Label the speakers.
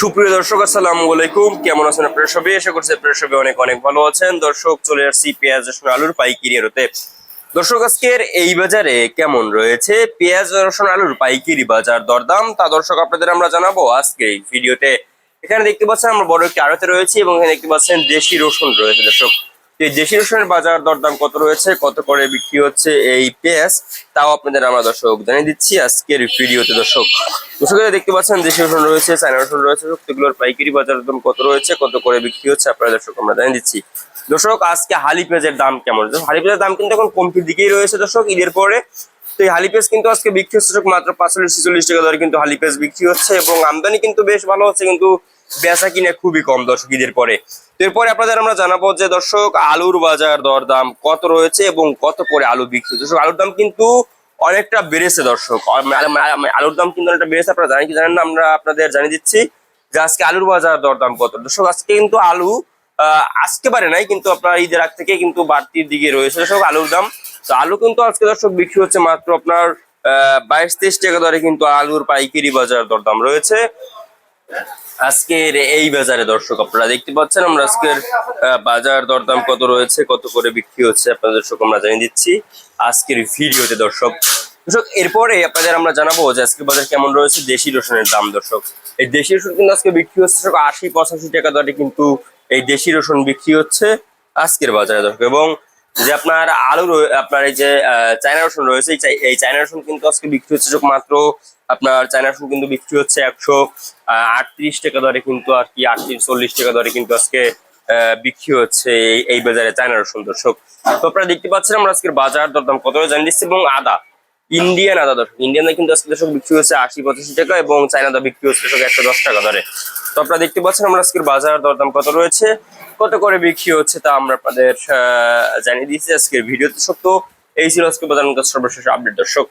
Speaker 1: সুপ্রিয় দর্শক, আসসালামু আলাইকুম। কেমন আছেন আপনারা সবাই? আশা করছি আপনারা সবাই অনেক অনেক ভালো আছেন। দর্শক, চলে আসছি পেঁয়াজ, রসুন, আলুর পাইকিরি আড়তে। দর্শক, আজকের এই বাজারে কেমন রয়েছে? পেঁয়াজ, রসুন, আলুর পাইকিরি বাজার দরদাম। তা দর্শক, আপনাদের আমরা জানাব আজকে এই ভিডিওতে। এখানে দেখতে পাচ্ছেন, আমরা বড় একটি আড়তে রয়েছে এবং এখানে দেখতে পাচ্ছেন দেশি রসুন রয়েছে, দর্শক। দেশি রসুনের বাজার দরদাম কত রয়েছে, কত করে বিক্রি হচ্ছে এই পেঁয়াজ, তাও আপনাদের আমরা দর্শক জানিয়ে দিচ্ছি আজকের ভিডিওতে। দর্শক দর্শক দেখতে পাচ্ছেন দেশি রসুন রয়েছে, চায়না রসুন রয়েছে সেগুলোর পাইকারি বাজার দাম কত রয়েছে, কত করে বিক্রি হচ্ছে আপনারা দর্শক আমরা জানিয়ে দিচ্ছি। দর্শক, আজকে হালি পেঁয়াজের দাম কেমন? হালি পেঁয়াজের দাম কিন্তু এখন কমতির দিকেই রয়েছে দর্শক, ঈদের পরে। তো এই হালি পেঁয়াজ কিন্তু আজকে বিক্রি হচ্ছে মাত্র পাঁচচল্লিশ ছেচল্লিশ টাকা দরে কিন্তু হালি পেঁয়াজ বিক্রি হচ্ছে এবং আমদানি কিন্তু বেশ ভালো হচ্ছে, কিন্তু বেচা কিনে খুবই কম দর্শক ঈদের পরে। এরপরে আপনাদের আমরা জানাব যে দর্শক, আলুর বাজার দর দাম কত রয়েছে এবং কত করে আলু বিক্রি দর্শক, আলুর দাম কিন্তু অনেকটা বেড়েছে দর্শক। আলুর দাম কিন্তু অনেকটা বেড়েছে। আপনারা জানেন কি জানেন না? আমরা আপনাদের জানিয়ে দিচ্ছি যে আজকে আলুর বাজার দর দাম কত। দর্শক, আজকে কিন্তু আলু আজকে পারে নাই, কিন্তু আপনার ঈদের আগ থেকে কিন্তু বাড়তির দিকে রয়েছে। দর্শক, আলুর দাম, তো আলু কিন্তু আজকে দর্শক বিক্রি হচ্ছে মাত্র আপনার আহ বাইশ তেইশ টাকা দরে কিন্তু আলুর পাইকারি বাজার দরদাম রয়েছে। আজকের এই বাজারে দর্শক, আপনারা দেখতে পাচ্ছেন আমরা আজকের বাজার দরদাম কত রয়েছে, কত করে বিক্রি হচ্ছে আপনাদের দর্শক, আমরা জানিয়ে দিচ্ছি আজকের ভিডিওতে দর্শক। দর্শক, এরপরে আপনাদের আমরা জানাব যে আজকের বাজার কেমন রয়েছে দেশি রসুনের দাম, দর্শক। এই দেশি রসুন কিন্তু আজকে বিক্রি হচ্ছে, দর্শক, আশি পঁচাশি টাকা দরে কিন্তু এই দেশি রসুন বিক্রি হচ্ছে আজকের বাজারে, দর্শক। এবং যে আপনার আলু আপনার এই যে চায়না রসুন রয়েছে, এই চায়না রসুন কিন্তু আজকে বিক্রি হচ্ছে মাত্র আপনার চায়না রসুন কিন্তু বিক্রি হচ্ছে একশো আটত্রিশ টাকা দরে কিন্তু আর কি, আটত্রিশ, চল্লিশ টাকা দরে কিন্তু আজকে বিক্রি হচ্ছে এই বাজারে চায়না রসুন, দর্শক। তো আপনারা দেখতে পাচ্ছেন আমরা আজকের বাজার দরদাম কত জানিয়ে দিচ্ছি, এবং আদা। ইন্ডিয়ান আদা দর্শক ইন্ডিয়ান কিন্তু আজকে দর্শক বিক্রি হচ্ছে আশি, পঁচাশি টাকা এবং চাইনা দা বিক্রি হচ্ছে দর্শক একশো দশ টাকা দরে। তো আপনারা দেখতে পাচ্ছেন আমরা আজকের বাজার দরদাম কত রয়েছে, কত করে বিক্রি হচ্ছে তা আমরা আপনাদের জানিয়ে দিচ্ছি আজকের ভিডিওতে। সত্য, এই ছিল আজকে বাজার সর্বশেষ আপডেট দর্শক।